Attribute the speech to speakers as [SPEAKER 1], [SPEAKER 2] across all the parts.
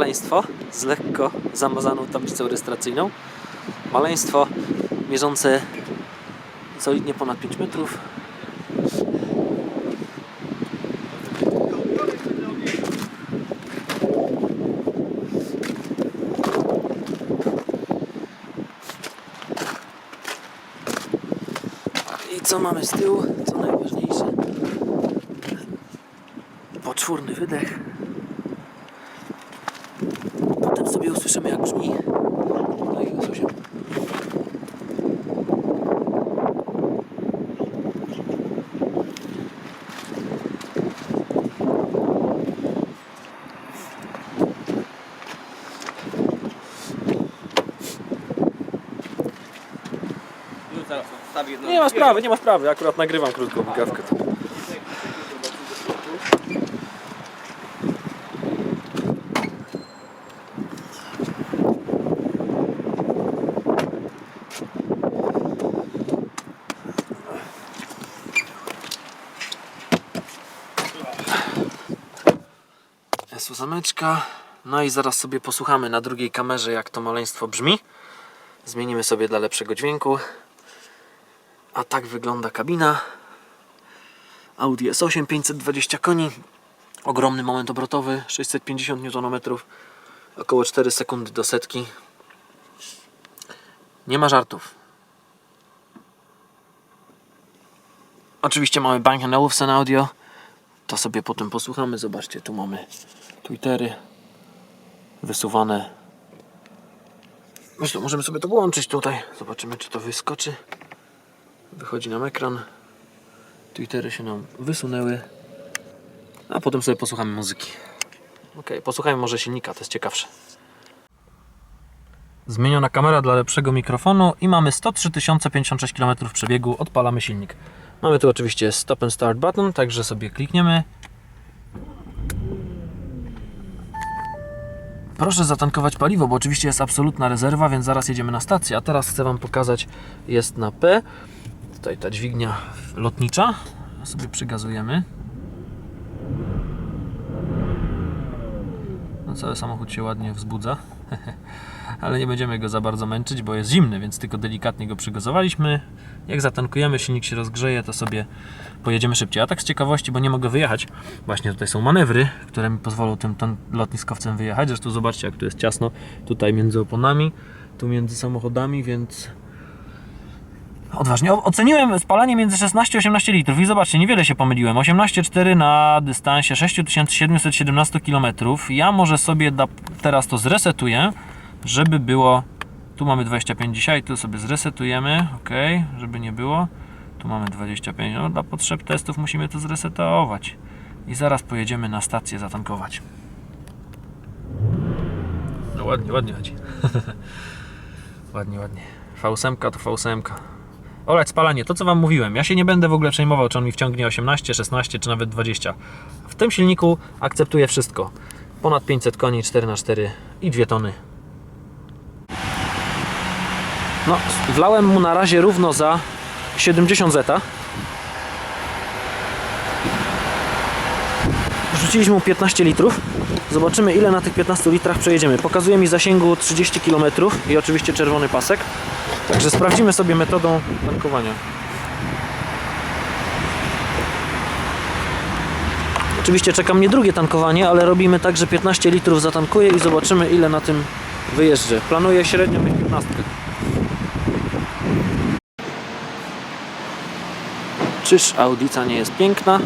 [SPEAKER 1] Maleństwo z lekko zamazaną tablicą rejestracyjną. Maleństwo mierzące solidnie ponad 5 metrów. I co mamy z tyłu? Co najważniejsze? Poczwórny wydech. Potem sobie usłyszymy jak brzmi. No i usłyszymy. Nie ma sprawy, nie ma sprawy. Akurat nagrywam krótką migawkę. Zameczka. No i zaraz sobie posłuchamy na drugiej kamerze, jak to maleństwo brzmi. Zmienimy sobie dla lepszego dźwięku. A tak wygląda kabina. Audi S8 520 koni. Ogromny moment obrotowy 650 Nm. Około 4 sekundy do setki. Nie ma żartów. Oczywiście mamy Bang Olufsen audio. To sobie potem posłuchamy. Zobaczcie, tu mamy Twittery wysuwane. Zresztą możemy sobie to włączyć tutaj. Zobaczymy, czy to wyskoczy. Wychodzi nam ekran. Twittery się nam wysunęły. A potem sobie posłuchamy muzyki. Ok, posłuchajmy może silnika, to jest ciekawsze. Zmieniona kamera dla lepszego mikrofonu i mamy 103 056 km przebiegu. Odpalamy silnik. Mamy tu oczywiście stop and start button, także sobie klikniemy. Proszę zatankować paliwo, bo oczywiście jest absolutna rezerwa, więc zaraz jedziemy na stację. A teraz chcę Wam pokazać, jest na P. Tutaj ta dźwignia lotnicza. Sobie przygazujemy. No, cały samochód się ładnie wzbudza. Ale nie będziemy go za bardzo męczyć, bo jest zimny, więc tylko delikatnie go przygazowaliśmy. Jak zatankujemy, silnik się rozgrzeje, to sobie pojedziemy szybciej. A tak z ciekawości, bo nie mogę wyjechać. Właśnie tutaj są manewry, które mi pozwolą tym, tym lotniskowcem wyjechać. Zresztą zobaczcie, jak tu jest ciasno. Tutaj między oponami, tu między samochodami, więc Odważnie. Oceniłem spalanie między 16 a 18 litrów i zobaczcie, niewiele się pomyliłem. 18,4 na dystansie 6717 km. Ja może sobie teraz to zresetuję, żeby było. Tu mamy 25 dzisiaj, tu sobie zresetujemy, ok, żeby nie było. Tu mamy 25. No, dla potrzeb testów musimy to zresetować. I zaraz pojedziemy na stację zatankować. No ładnie, ładnie chodzi. ładnie, ładnie. V8 to V8. Olać spalanie, to co Wam mówiłem. Ja się nie będę w ogóle przejmował, czy on mi wciągnie 18, 16 czy nawet 20. W tym silniku akceptuję wszystko. Ponad 500 koni, 4x4 i 2 tony. No, wlałem mu na razie równo za 70 zeta. Wrzuciliśmy mu 15 litrów. Zobaczymy ile na tych 15 litrach przejedziemy. Pokazuje mi zasięgu 30 km i oczywiście czerwony pasek. Także sprawdzimy sobie metodą tankowania. Oczywiście czeka mnie drugie tankowanie, ale robimy tak, że 15 litrów zatankuję i zobaczymy ile na tym wyjeżdżę. Planuję średnio mieć 15. Czyż audica nie jest piękna?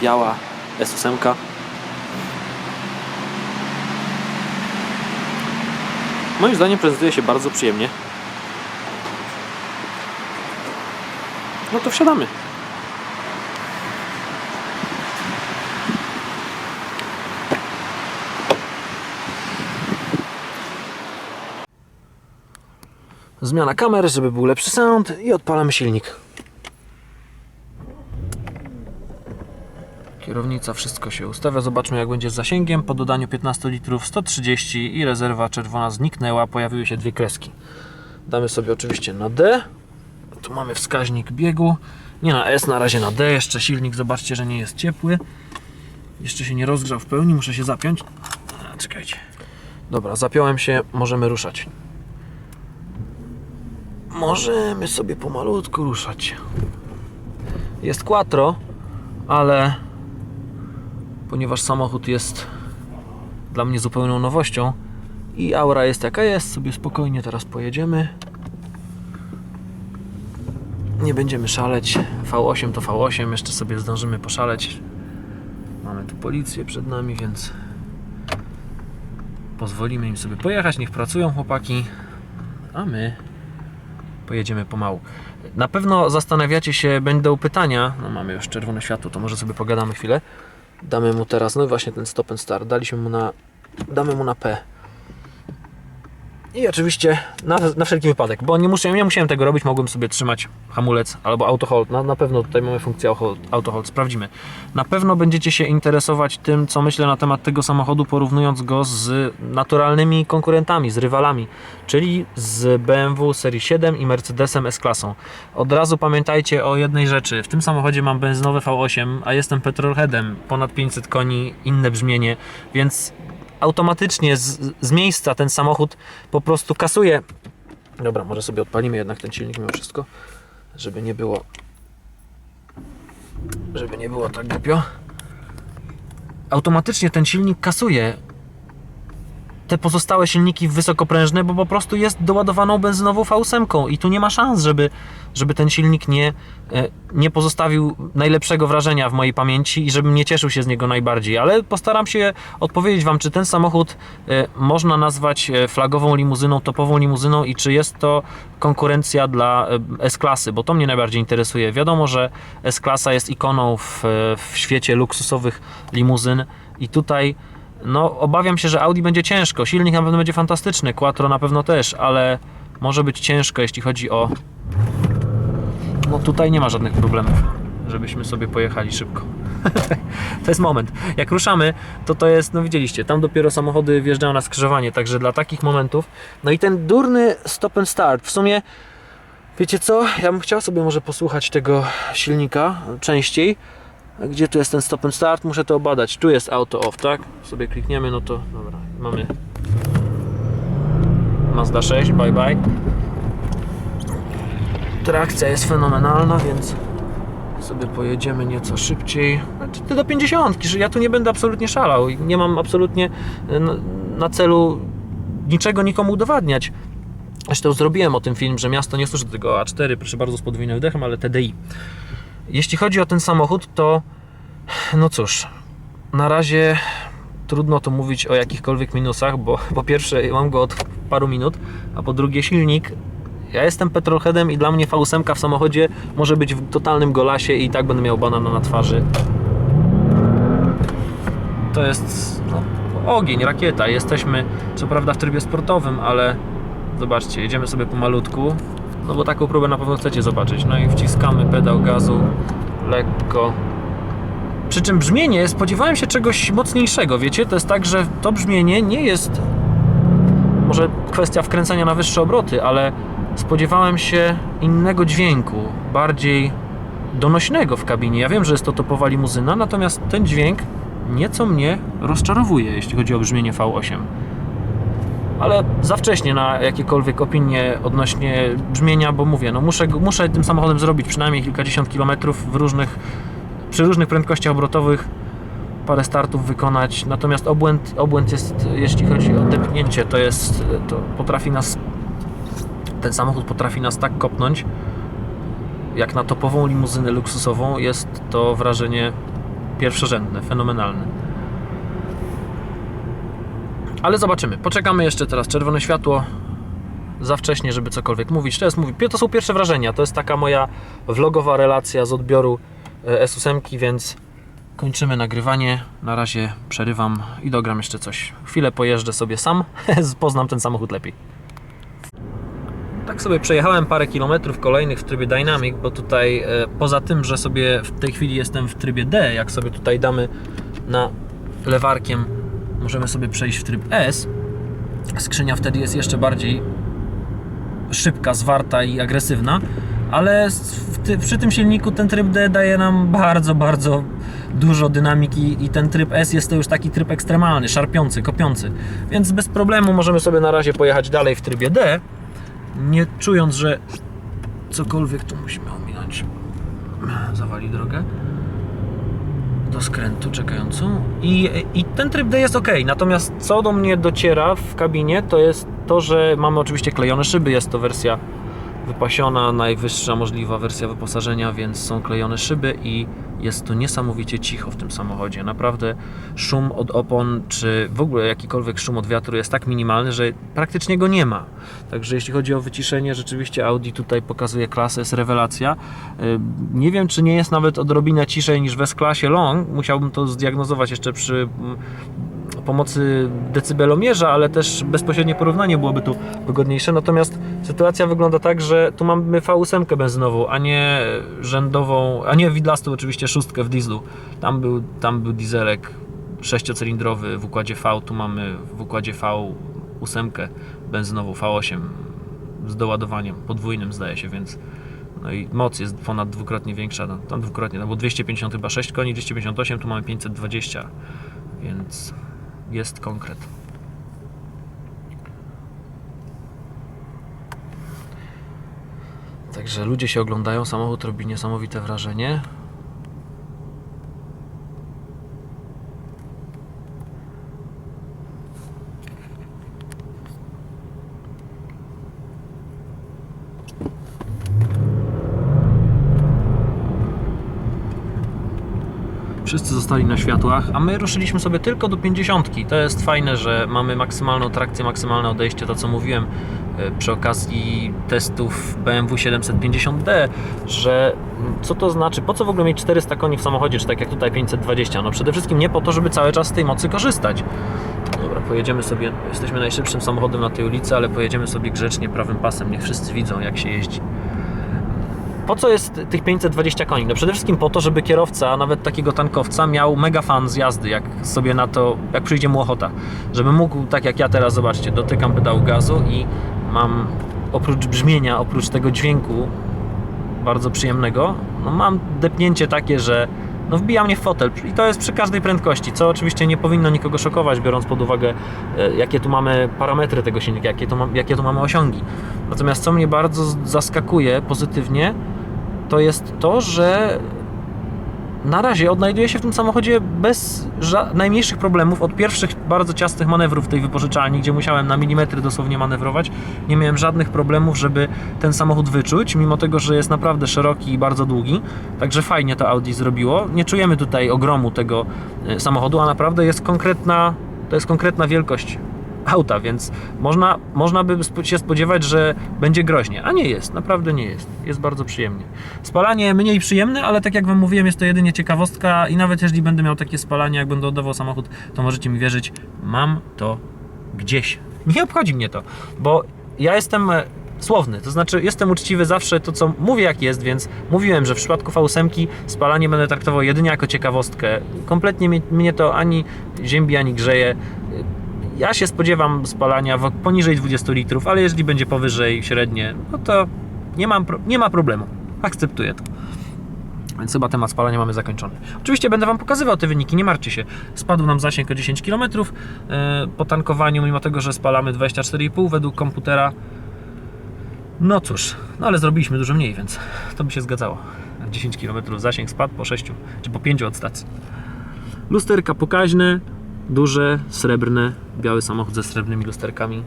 [SPEAKER 1] Biała S8. Moim zdaniem prezentuje się bardzo przyjemnie. No to wsiadamy. Zmiana kamery, żeby był lepszy sound i odpalamy silnik. Kierownica, wszystko się ustawia. Zobaczmy jak będzie z zasięgiem. Po dodaniu 15 litrów 130 i rezerwa czerwona zniknęła. Pojawiły się dwie kreski. Damy sobie oczywiście na D. Tu mamy wskaźnik biegu. Nie na S, na razie na D. Jeszcze silnik, zobaczcie, że nie jest ciepły. Jeszcze się nie rozgrzał w pełni, muszę się zapiąć. Czekajcie. Dobra, zapiąłem się, możemy ruszać. Możemy sobie pomalutku ruszać. Jest quattro, ale ponieważ samochód jest dla mnie zupełną nowością i aura jest jaka jest, sobie spokojnie teraz pojedziemy. Nie będziemy szaleć. V8 to V8, jeszcze sobie zdążymy poszaleć. Mamy tu policję przed nami, więc pozwolimy im sobie pojechać, niech pracują chłopaki, a my pojedziemy pomału. Na pewno zastanawiacie się, będą pytania. No mamy już czerwone światło, to może sobie pogadamy chwilę. Damy mu teraz, no właśnie ten stop and start. Daliśmy mu na, damy mu na P. I oczywiście na, na wszelki wypadek, bo nie, muszę, nie musiałem tego robić, mogłem sobie trzymać hamulec albo auto hold. Na, na pewno tutaj mamy funkcję auto- auto hold, sprawdzimy. Na pewno będziecie się interesować tym, co myślę na temat tego samochodu, porównując go z naturalnymi konkurentami, z rywalami, czyli z BMW serii 7 i Mercedesem S-klasą. Od razu pamiętajcie o jednej rzeczy. W tym samochodzie mam benzynowe V8, a jestem petrolheadem, ponad 500 koni, inne brzmienie, więc automatycznie z, z miejsca ten samochód po prostu kasuje. Dobra, może sobie odpalimy jednak ten silnik mimo wszystko, żeby nie było żeby nie było tak głupio. Automatycznie ten silnik kasuje te pozostałe silniki wysokoprężne, bo po prostu jest doładowaną benzynową V8 i tu nie ma szans, żeby, żeby ten silnik nie, e, nie pozostawił najlepszego wrażenia w mojej pamięci i żebym nie cieszył się z niego najbardziej, ale postaram się odpowiedzieć Wam, czy ten samochód e, można nazwać e, flagową limuzyną, topową limuzyną i czy jest to konkurencja dla S-klasy, bo to mnie najbardziej interesuje. Wiadomo, że S-klasa jest ikoną w, w świecie luksusowych limuzyn i tutaj no, obawiam się, że Audi będzie ciężko. Silnik na pewno będzie fantastyczny, Quattro na pewno też, ale może być ciężko, jeśli chodzi o. No, tutaj nie ma żadnych problemów, żebyśmy sobie pojechali szybko. to jest moment. Jak ruszamy, to to jest, no widzieliście, tam dopiero samochody wjeżdżają na skrzyżowanie, także dla takich momentów. No i ten durny stop and start. W sumie, wiecie co? Ja bym chciał sobie może posłuchać tego silnika częściej. Gdzie tu jest ten stop and start? Muszę to obadać. Tu jest auto off, tak? Sobie klikniemy, no to dobra. Mamy Mazda 6, bye bye. Trakcja jest fenomenalna, więc sobie pojedziemy nieco szybciej. Znaczy, do 50, że ja tu nie będę absolutnie szalał. i Nie mam absolutnie na, na celu niczego nikomu udowadniać. Zresztą zrobiłem o tym film, że miasto nie służy do tego A4, proszę bardzo, z podwójnym wdechem, ale TDI. Jeśli chodzi o ten samochód, to no cóż, na razie trudno tu mówić o jakichkolwiek minusach, bo po pierwsze mam go od paru minut, a po drugie silnik. Ja jestem petrolheadem i dla mnie V8 w samochodzie może być w totalnym golasie i tak będę miał banana na twarzy. To jest no, ogień, rakieta. Jesteśmy co prawda w trybie sportowym, ale zobaczcie, jedziemy sobie pomalutku. No bo taką próbę na pewno chcecie zobaczyć. No i wciskamy pedał gazu lekko. Przy czym brzmienie, spodziewałem się czegoś mocniejszego, wiecie? To jest tak, że to brzmienie nie jest może kwestia wkręcenia na wyższe obroty, ale spodziewałem się innego dźwięku, bardziej donośnego w kabinie. Ja wiem, że jest to topowa limuzyna, natomiast ten dźwięk nieco mnie rozczarowuje, jeśli chodzi o brzmienie V8 ale za wcześnie na jakiekolwiek opinie odnośnie brzmienia, bo mówię, no muszę, muszę tym samochodem zrobić przynajmniej kilkadziesiąt kilometrów w różnych, przy różnych prędkościach obrotowych parę startów wykonać, natomiast obłęd, obłęd jest, jeśli chodzi o depnięcie, to jest, to potrafi nas, ten samochód potrafi nas tak kopnąć, jak na topową limuzynę luksusową, jest to wrażenie pierwszorzędne, fenomenalne. Ale zobaczymy. Poczekamy jeszcze teraz czerwone światło. Za wcześnie, żeby cokolwiek mówić. To, jest, to są pierwsze wrażenia. To jest taka moja vlogowa relacja z odbioru e, S8, więc kończymy nagrywanie. Na razie przerywam i dogram jeszcze coś. Chwilę pojeżdżę sobie sam, poznam ten samochód lepiej. Tak sobie przejechałem parę kilometrów kolejnych w trybie Dynamic, bo tutaj e, poza tym, że sobie w tej chwili jestem w trybie D, jak sobie tutaj damy na lewarkiem możemy sobie przejść w tryb S. Skrzynia wtedy jest jeszcze bardziej szybka, zwarta i agresywna, ale ty, przy tym silniku ten tryb D daje nam bardzo, bardzo dużo dynamiki i ten tryb S jest to już taki tryb ekstremalny, szarpiący, kopiący. Więc bez problemu możemy sobie na razie pojechać dalej w trybie D, nie czując, że cokolwiek tu musimy ominąć. Zawali drogę do skrętu czekającą i, i ten tryb D jest ok. Natomiast co do mnie dociera w kabinie, to jest to, że mamy oczywiście klejone szyby. Jest to wersja wypasiona, najwyższa możliwa wersja wyposażenia, więc są klejone szyby i jest to niesamowicie cicho w tym samochodzie. Naprawdę szum od opon, czy w ogóle jakikolwiek szum od wiatru jest tak minimalny, że praktycznie go nie ma. Także jeśli chodzi o wyciszenie, rzeczywiście Audi tutaj pokazuje klasę, jest rewelacja. Nie wiem, czy nie jest nawet odrobinę ciszej niż w S-klasie Long. Musiałbym to zdiagnozować jeszcze przy pomocy decybelomierza, ale też bezpośrednie porównanie byłoby tu wygodniejsze. Natomiast sytuacja wygląda tak, że tu mamy V8 benzynową, a nie rzędową, a nie widlastą oczywiście szóstkę w dieslu. Tam był, tam był dieselek sześciocylindrowy w układzie V, tu mamy w układzie V8 benzynową V8 z doładowaniem podwójnym zdaje się, więc no i moc jest ponad dwukrotnie większa, no, tam dwukrotnie, no bo 250 chyba 6 koni, 258, tu mamy 520, więc jest konkret. Także ludzie się oglądają, samochód robi niesamowite wrażenie. Wszyscy zostali na światłach, a my ruszyliśmy sobie tylko do 50. To jest fajne, że mamy maksymalną trakcję, maksymalne odejście, to co mówiłem e, przy okazji testów BMW 750D, że co to znaczy, po co w ogóle mieć 400 koni w samochodzie, czy tak jak tutaj 520? No przede wszystkim nie po to, żeby cały czas z tej mocy korzystać. Dobra, pojedziemy sobie, jesteśmy najszybszym samochodem na tej ulicy, ale pojedziemy sobie grzecznie prawym pasem, niech wszyscy widzą jak się jeździ. Po co jest tych 520 koni? No przede wszystkim po to, żeby kierowca, nawet takiego tankowca, miał mega fan z jazdy, jak sobie na to, jak przyjdzie mu ochota. Żeby mógł, tak jak ja teraz, zobaczcie, dotykam pedału gazu i mam oprócz brzmienia, oprócz tego dźwięku bardzo przyjemnego, no mam depnięcie takie, że no wbija mnie w fotel i to jest przy każdej prędkości, co oczywiście nie powinno nikogo szokować, biorąc pod uwagę e, jakie tu mamy parametry tego silnika, jakie tu, ma, jakie tu mamy osiągi. Natomiast co mnie bardzo zaskakuje pozytywnie, to jest to, że na razie odnajduję się w tym samochodzie bez najmniejszych problemów. Od pierwszych bardzo ciasnych manewrów tej wypożyczalni, gdzie musiałem na milimetry dosłownie manewrować, nie miałem żadnych problemów, żeby ten samochód wyczuć, mimo tego, że jest naprawdę szeroki i bardzo długi. Także fajnie to Audi zrobiło. Nie czujemy tutaj ogromu tego e, samochodu, a naprawdę jest konkretna, to jest konkretna wielkość auta, więc można, można by się spodziewać, że będzie groźnie, a nie jest, naprawdę nie jest. Jest bardzo przyjemnie. Spalanie mniej przyjemne, ale tak jak Wam mówiłem, jest to jedynie ciekawostka i nawet jeżeli będę miał takie spalanie, jak będę oddawał samochód, to możecie mi wierzyć, mam to gdzieś. Nie obchodzi mnie to, bo ja jestem e, słowny, to znaczy jestem uczciwy zawsze to, co mówię jak jest, więc mówiłem, że w przypadku V8 spalanie będę traktował jedynie jako ciekawostkę. Kompletnie mnie to ani ziębi, ani grzeje. Ja się spodziewam spalania poniżej 20 litrów, ale jeżeli będzie powyżej średnie, no to nie, mam, nie ma problemu. Akceptuję to. Więc chyba temat spalania mamy zakończony. Oczywiście będę Wam pokazywał te wyniki, nie martwcie się. Spadł nam zasięg o 10 km e, po tankowaniu, mimo tego, że spalamy 24,5 według komputera. No cóż, no ale zrobiliśmy dużo mniej, więc to by się zgadzało. 10 km zasięg spadł po 6 czy po 5 od stacji. Lusterka pokaźne, duże, srebrne, biały samochód ze srebrnymi lusterkami.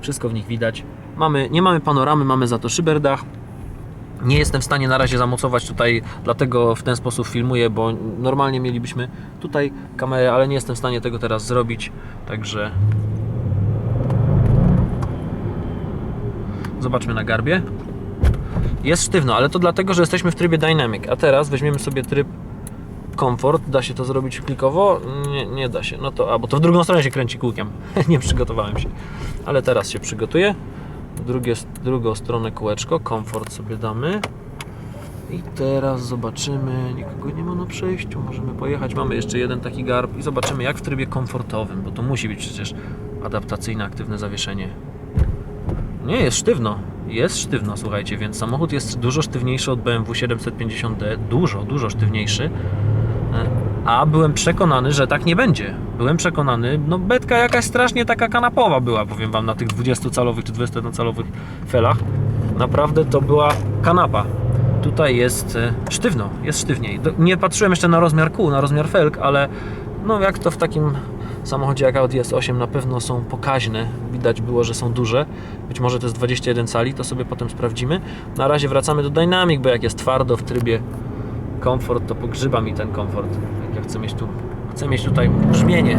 [SPEAKER 1] Wszystko w nich widać. Mamy, nie mamy panoramy, mamy za to szyberdach. Nie jestem w stanie na razie zamocować tutaj, dlatego w ten sposób filmuję, bo normalnie mielibyśmy tutaj kamerę, ale nie jestem w stanie tego teraz zrobić, także zobaczmy na garbie. Jest sztywno, ale to dlatego, że jesteśmy w trybie Dynamic, a teraz weźmiemy sobie tryb komfort. Da się to zrobić klikowo? Nie, nie da się. No to, a bo to w drugą stronę się kręci kółkiem. nie przygotowałem się. Ale teraz się przygotuję. Drugie, drugą stronę kółeczko. Komfort sobie damy. I teraz zobaczymy. Nikogo nie ma na przejściu. Możemy pojechać. Mamy jeszcze jeden taki garb i zobaczymy jak w trybie komfortowym, bo to musi być przecież adaptacyjne, aktywne zawieszenie. Nie, jest sztywno. Jest sztywno, słuchajcie, więc samochód jest dużo sztywniejszy od BMW 750D. Dużo, dużo sztywniejszy. A byłem przekonany, że tak nie będzie. Byłem przekonany, no betka jakaś strasznie taka kanapowa była, powiem wam, na tych 20-calowych czy 21-calowych felach. Naprawdę to była kanapa. Tutaj jest e, sztywno, jest sztywniej. Nie patrzyłem jeszcze na rozmiar kół, na rozmiar felg, ale no jak to w takim samochodzie jak Audi S8 na pewno są pokaźne. Widać było, że są duże. Być może to jest 21 cali, to sobie potem sprawdzimy. Na razie wracamy do Dynamic, bo jak jest twardo w trybie komfort, to pogrzyba mi ten komfort. Chcę mieć tu, chcę mieć tutaj brzmienie.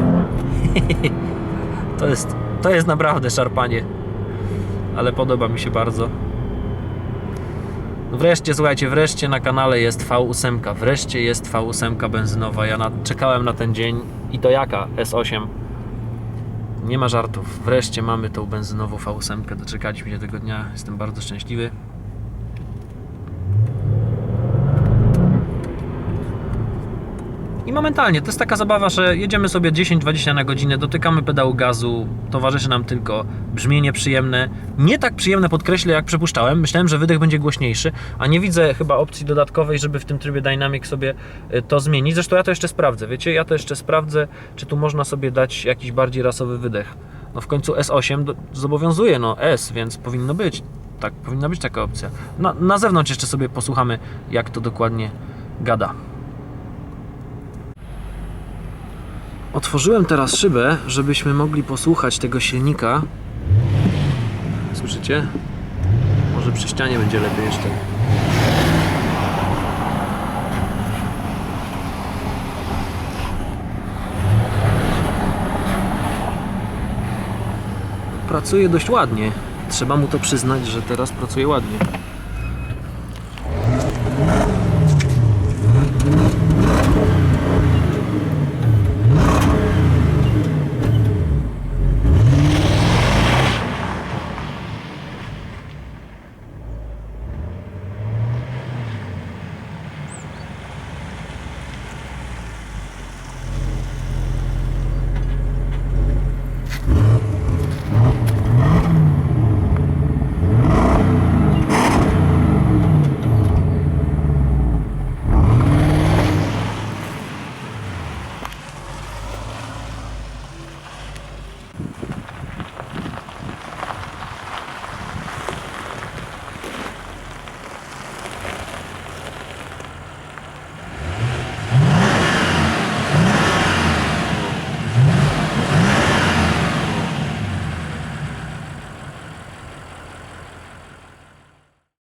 [SPEAKER 1] to jest, to jest naprawdę szarpanie. Ale podoba mi się bardzo. Wreszcie, słuchajcie, wreszcie na kanale jest V8. Wreszcie jest V8 benzynowa. Ja na, czekałem na ten dzień i to jaka? S8. Nie ma żartów. Wreszcie mamy tą benzynową V8. Doczekaliśmy się tego dnia. Jestem bardzo szczęśliwy. Momentalnie, to jest taka zabawa, że jedziemy sobie 10-20 na godzinę, dotykamy pedału gazu, towarzyszy nam tylko brzmienie przyjemne. Nie tak przyjemne podkreślę, jak przypuszczałem. Myślałem, że wydech będzie głośniejszy, a nie widzę chyba opcji dodatkowej, żeby w tym trybie Dynamic sobie y, to zmienić. Zresztą ja to jeszcze sprawdzę, wiecie, ja to jeszcze sprawdzę, czy tu można sobie dać jakiś bardziej rasowy wydech. No w końcu S8 do- zobowiązuje, no S, więc powinno być. Tak, powinna być taka opcja. Na, na zewnątrz jeszcze sobie posłuchamy, jak to dokładnie gada. Otworzyłem teraz szybę, żebyśmy mogli posłuchać tego silnika. Słyszycie? Może przy ścianie będzie lepiej jeszcze. Pracuje dość ładnie. Trzeba mu to przyznać, że teraz pracuje ładnie.